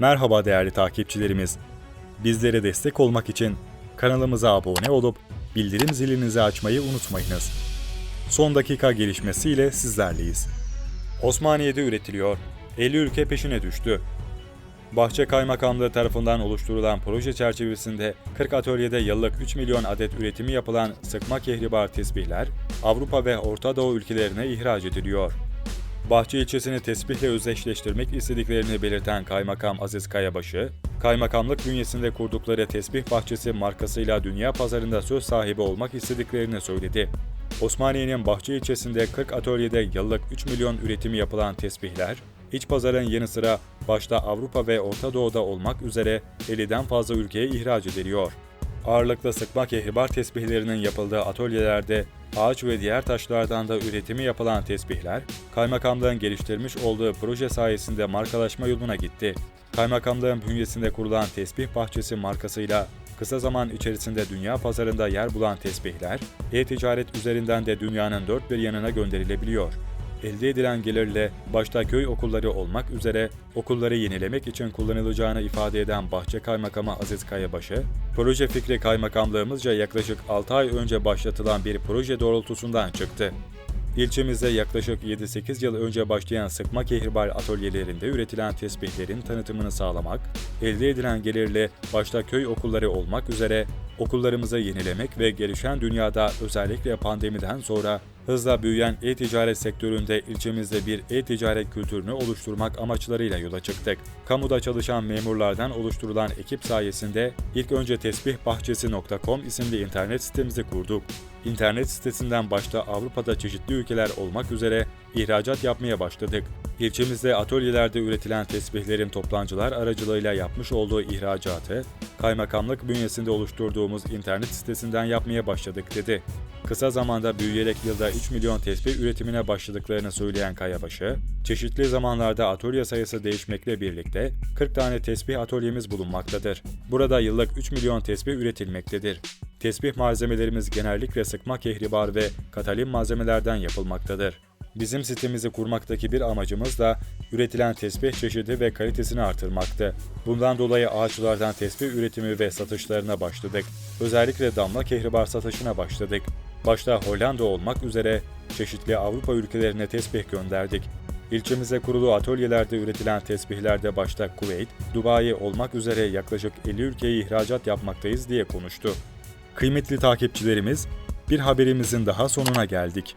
Merhaba değerli takipçilerimiz. Bizlere destek olmak için kanalımıza abone olup bildirim zilinizi açmayı unutmayınız. Son dakika gelişmesiyle sizlerleyiz. Osmaniye'de üretiliyor. 50 ülke peşine düştü. Bahçe Kaymakamlığı tarafından oluşturulan proje çerçevesinde 40 atölyede yıllık 3 milyon adet üretimi yapılan sıkma kehribar tesbihler Avrupa ve Orta Doğu ülkelerine ihraç ediliyor. Bahçe ilçesini tesbihle özdeşleştirmek istediklerini belirten Kaymakam Aziz Kayabaşı, kaymakamlık bünyesinde kurdukları tesbih bahçesi markasıyla dünya pazarında söz sahibi olmak istediklerini söyledi. Osmaniye'nin Bahçe ilçesinde 40 atölyede yıllık 3 milyon üretimi yapılan tesbihler, iç pazarın yanı sıra başta Avrupa ve Orta Doğu'da olmak üzere 50'den fazla ülkeye ihraç ediliyor. Ağırlıklı sıkma kehribar tesbihlerinin yapıldığı atölyelerde ağaç ve diğer taşlardan da üretimi yapılan tesbihler, kaymakamlığın geliştirmiş olduğu proje sayesinde markalaşma yoluna gitti. Kaymakamlığın bünyesinde kurulan Tesbih Bahçesi markasıyla kısa zaman içerisinde dünya pazarında yer bulan tesbihler, e-ticaret üzerinden de dünyanın dört bir yanına gönderilebiliyor. Elde edilen gelirle başta köy okulları olmak üzere okulları yenilemek için kullanılacağını ifade eden Bahçe Kaymakamı Aziz Kayabaşı, proje fikri kaymakamlığımızca yaklaşık 6 ay önce başlatılan bir proje doğrultusundan çıktı. İlçemizde yaklaşık 7-8 yıl önce başlayan sıkma kehribar atölyelerinde üretilen tesbihlerin tanıtımını sağlamak, elde edilen gelirle başta köy okulları olmak üzere okullarımızı yenilemek ve gelişen dünyada özellikle pandemiden sonra hızla büyüyen e-ticaret sektöründe ilçemizde bir e-ticaret kültürünü oluşturmak amaçlarıyla yola çıktık. Kamuda çalışan memurlardan oluşturulan ekip sayesinde ilk önce tesbihbahçesi.com isimli internet sitemizi kurduk. İnternet sitesinden başta Avrupa'da çeşitli ülkeler olmak üzere ihracat yapmaya başladık. İlçemizde atölyelerde üretilen tesbihlerin toplancılar aracılığıyla yapmış olduğu ihracatı, kaymakamlık bünyesinde oluşturduğumuz internet sitesinden yapmaya başladık dedi. Kısa zamanda büyüyerek yılda 3 milyon tesbih üretimine başladıklarını söyleyen Kayabaşı, çeşitli zamanlarda atölye sayısı değişmekle birlikte 40 tane tesbih atölyemiz bulunmaktadır. Burada yıllık 3 milyon tesbih üretilmektedir. Tesbih malzemelerimiz genellikle sıkma kehribar ve katalin malzemelerden yapılmaktadır. Bizim sitemizi kurmaktaki bir amacımız da üretilen tesbih çeşidi ve kalitesini artırmaktı. Bundan dolayı ağaçlardan tesbih üretimi ve satışlarına başladık. Özellikle damla kehribar satışına başladık. Başta Hollanda olmak üzere çeşitli Avrupa ülkelerine tesbih gönderdik. İlçemize kurulu atölyelerde üretilen tesbihlerde başta Kuveyt, Dubai olmak üzere yaklaşık 50 ülkeye ihracat yapmaktayız diye konuştu. Kıymetli takipçilerimiz, bir haberimizin daha sonuna geldik.